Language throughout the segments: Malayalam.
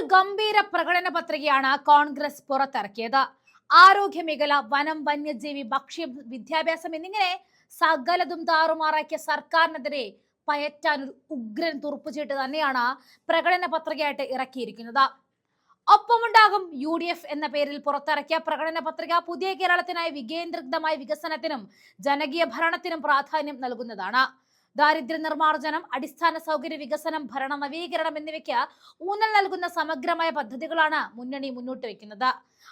ഒരു ഗംഭീര പ്രകടന പത്രികയാണ് കോൺഗ്രസ് പുറത്തിറക്കിയത്. ആരോഗ്യ മേഖല വനം വന്യജീവി ഭക്ഷ്യം വിദ്യാഭ്യാസം എന്നിങ്ങനെ സകലതും താറുമാറാക്കിയ സർക്കാരിനെതിരെ പയറ്റാൻ ഒരു ഉഗ്രൻ തുറപ്പുചീട്ട് തന്നെയാണ് പ്രകടന പത്രികയായിട്ട് ഇറക്കിയിരിക്കുന്നത്. ഒപ്പമുണ്ടാകും യു ഡി എഫ് എന്ന പേരിൽ പുറത്തിറക്കിയ പ്രകടന പത്രിക പുതിയ കേരളത്തിനായി വികേന്ദ്രീകൃതമായ വികസനത്തിനും ജനകീയ ഭരണത്തിനും പ്രാധാന്യം നൽകുന്നതാണ്. ദാരിദ്ര്യ നിർമ്മാർജനം അടിസ്ഥാന സൗകര്യ വികസനം ഭരണ നവീകരണം എന്നിവയ്ക്ക് ഊന്നൽ നൽകുന്ന സമഗ്രമായ പദ്ധതികളാണ് മുന്നണി മുന്നോട്ട് വയ്ക്കുന്നത്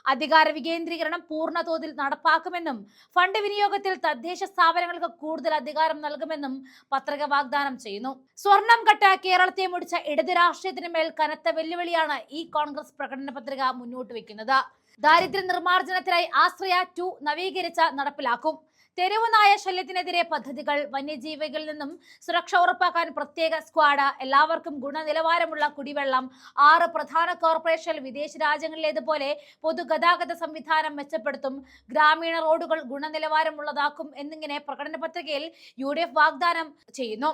അധികാര വികേന്ദ്രീകരണം പൂർണ തോതിൽ നടപ്പാക്കുമെന്നും ഫണ്ട് വിനിയോഗത്തിൽ തദ്ദേശ സ്ഥാപനങ്ങൾക്ക് കൂടുതൽ അധികാരം നൽകുമെന്നും പത്രിക വാഗ്ദാനം ചെയ്യുന്നു. സ്വർണം കട്ട കേരളത്തെ മുടിച്ച ഇടത് രാഷ്ട്രീയത്തിന് മേൽ കനത്ത വെല്ലുവിളിയാണ് ഈ കോൺഗ്രസ് പ്രകടന പത്രിക മുന്നോട്ട് വയ്ക്കുന്നത് ദാരിദ്ര്യ നിർമ്മാർജനത്തിനായി ആശ്രയ ടു നവീകരിച്ച നടപ്പിലാക്കും. തെരുവ് നായ ശല്യത്തിനെതിരെ പദ്ധതികൾ വന്യജീവികളിൽ നിന്നും സുരക്ഷ ഉറപ്പാക്കാൻ പ്രത്യേക സ്ക്വാഡ് എല്ലാവർക്കും ഗുണനിലവാരമുള്ള കുടിവെള്ളം ആറ് പ്രധാന കോർപ്പറേഷൻ വിദേശ രാജ്യങ്ങളിലേതുപോലെ പൊതുഗതാഗത സംവിധാനം മെച്ചപ്പെടുത്തും ഗ്രാമീണ റോഡുകൾ ഗുണനിലവാരമുള്ളതാക്കും എന്നിങ്ങനെ പ്രകടന പത്രികയിൽ യു വാഗ്ദാനം ചെയ്യുന്നു.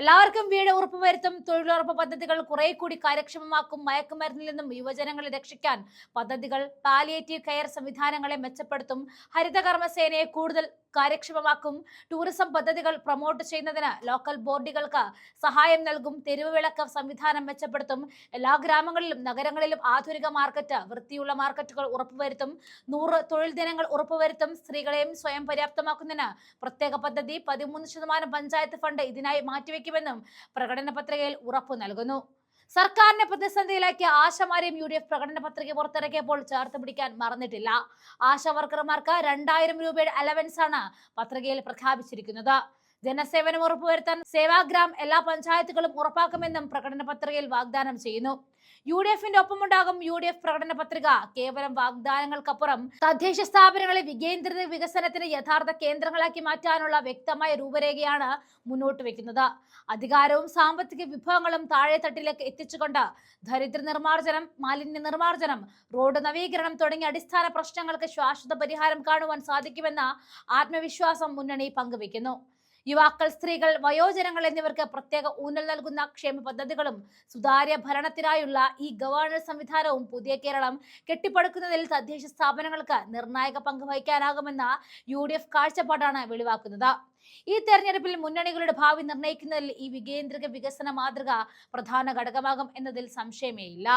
എല്ലാവർക്കും വീട് ഉറപ്പുവരുത്തും തൊഴിലുറപ്പ് പദ്ധതികൾ കുറെ കൂടി കാര്യക്ഷമമാക്കും മയക്കുമരുന്നിൽ നിന്നും യുവജനങ്ങളെ രക്ഷിക്കാൻ പദ്ധതികൾ പാലിയേറ്റീവ് കെയർ സംവിധാനങ്ങളെ മെച്ചപ്പെടുത്തും ഹരിതകർമ്മസേനയെ കൂടുതൽ കാര്യക്ഷമമാക്കും ടൂറിസം പദ്ധതികൾ പ്രൊമോട്ട് ചെയ്യുന്നതിന് ലോക്കൽ ബോർഡുകൾക്ക് സഹായം നൽകും തെരുവ് വിളക്ക് സംവിധാനം മെച്ചപ്പെടുത്തും എല്ലാ ഗ്രാമങ്ങളിലും നഗരങ്ങളിലും ആധുനിക മാർക്കറ്റ് വൃത്തിയുള്ള മാർക്കറ്റുകൾ ഉറപ്പുവരുത്തും നൂറ് തൊഴിൽ ദിനങ്ങൾ ഉറപ്പുവരുത്തും സ്ത്രീകളെയും സ്വയം പര്യാപ്തമാക്കുന്നതിന് പ്രത്യേക പദ്ധതി പതിമൂന്ന് ശതമാനം പഞ്ചായത്ത് ഫണ്ട് ഇതിനായി മാറ്റിവെക്കുമെന്നും പ്രകടന പത്രികയിൽ ഉറപ്പു നൽകുന്നു. സർക്കാരിനെ പ്രതിസന്ധിയിലാക്കിയ ആശമാരെയും യു ഡി എഫ് പ്രകടന പത്രിക പുറത്തിറക്കിയപ്പോൾ ചേർത്ത് പിടിക്കാൻ മറന്നിട്ടില്ല. ആശാ വർക്കർമാർക്ക് രണ്ടായിരം രൂപയുടെ അലവൻസ് ആണ് പത്രികയിൽ പ്രഖ്യാപിച്ചിരിക്കുന്നത്. ജനസേവനം ഉറപ്പുവരുത്താൻ സേവാഗ്രാം എല്ലാ പഞ്ചായത്തുകളും ഉറപ്പാക്കുമെന്നും പ്രകടന പത്രികയിൽ വാഗ്ദാനം ചെയ്യുന്നു. യു ഡി എഫിന്റെ ഒപ്പമുണ്ടാകും യു ഡി എഫ് പ്രകടന പത്രിക. കേവലം വാഗ്ദാനങ്ങൾക്കപ്പുറം തദ്ദേശ സ്ഥാപനങ്ങളെ വികേന്ദ്രിത വികസനത്തിന് യഥാർത്ഥ കേന്ദ്രങ്ങളാക്കി മാറ്റാനുള്ള വ്യക്തമായ രൂപരേഖയാണ് മുന്നോട്ട് വെക്കുന്നത്. അധികാരവും സാമ്പത്തിക വിഭവങ്ങളും താഴെത്തട്ടിലേക്ക് എത്തിച്ചുകൊണ്ട് ദരിദ്ര നിർമ്മാർജനം മാലിന്യ നിർമ്മാർജനം റോഡ് നവീകരണം തുടങ്ങിയ അടിസ്ഥാന പ്രശ്നങ്ങൾക്ക് ശാശ്വത പരിഹാരം കാണുവാൻ സാധിക്കുമെന്ന ആത്മവിശ്വാസം മുന്നണി പങ്കുവെക്കുന്നു യുവാക്കൾ സ്ത്രീകൾ വയോജനങ്ങൾ എന്നിവർക്ക് പ്രത്യേക ഊന്നൽ നൽകുന്ന ക്ഷേമ പദ്ധതികളും സുതാര്യ ഭരണത്തിനായുള്ള ഈ ഗവേണൻസ് സംവിധാനവും പുതിയ കേരളം കെട്ടിപ്പടുക്കുന്നതിൽ തദ്ദേശ സ്ഥാപനങ്ങൾക്ക് നിർണായക പങ്ക് വഹിക്കാനാകുമെന്ന യു ഡി എഫ് കാഴ്ചപ്പാടാണ് വെളിവാക്കുന്നത്. ഈ തെരഞ്ഞെടുപ്പിൽ മുന്നണികളുടെ ഭാവി നിർണയിക്കുന്നതിൽ ഈ വികേന്ദ്രിക വികസന മാതൃക പ്രധാന ഘടകമാകും എന്നതിൽ സംശയമേയില്ല.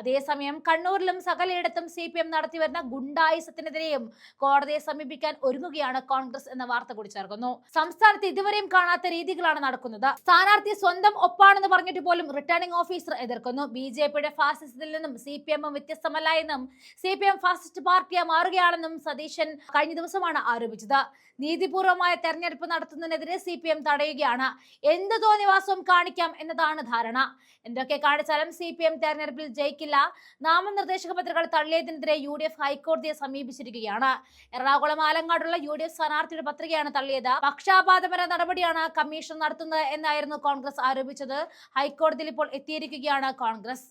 അതേസമയം കണ്ണൂരിലും സകലയിടത്തും സി പി എം നടത്തിവരുന്ന ഗുണ്ടായുസത്തിനെതിരെയും കോടതിയെ സമീപിക്കാൻ ഒരുങ്ങുകയാണ് കോൺഗ്രസ് എന്ന വാർത്ത കൂടി ചേർക്കുന്നു. സംസ്ഥാനത്ത് ഇതുവരെയും കാണാത്ത രീതികളാണ് നടക്കുന്നത്. സ്ഥാനാർത്ഥി സ്വന്തം ഒപ്പാണെന്ന് പറഞ്ഞിട്ട് പോലും റിട്ടേണിംഗ് ഓഫീസർ എതിർക്കുന്നു. ബി ജെ പിയുടെ ഫാസിസത്തിൽ നിന്നും സി പി എമ്മും വ്യത്യസ്തമല്ല എന്നും സി പി എം ഫാസിസ്റ്റ് പാർട്ടിയെ മാറുകയാണെന്നും സതീശൻ കഴിഞ്ഞ ദിവസമാണ് ആരോപിച്ചത്. നീതിപൂർവമായ തെരഞ്ഞെടുപ്പ് നടത്തുന്നതിനെതിരെ സി പി എം തടയുകയാണ്. എന്ത് തോന്നിവാസവും കാണിക്കാം എന്നതാണ് ധാരണ. എന്തൊക്കെ കാണിച്ചാലും സി പി എം തെരഞ്ഞെടുപ്പിൽ ജയിക്കില്ല നാമനിർദ്ദേശക പത്രികകൾ തള്ളിയതിനെതിരെ യു ഡി എഫ് ഹൈക്കോടതിയെ സമീപിച്ചിരിക്കുകയാണ്. എറണാകുളം ആലങ്ങാടുള്ള യു ഡി എഫ് സ്ഥാനാർത്ഥിയുടെ പത്രികയാണ് തള്ളിയത്. പക്ഷാപാതപര നടപടിയാണ് കമ്മീഷൻ നടത്തുന്നത് എന്നായിരുന്നു കോൺഗ്രസ് ആരോപിച്ചത്. ഹൈക്കോടതിയിൽ ഇപ്പോൾ എത്തിയിരിക്കുകയാണ് കോൺഗ്രസ്.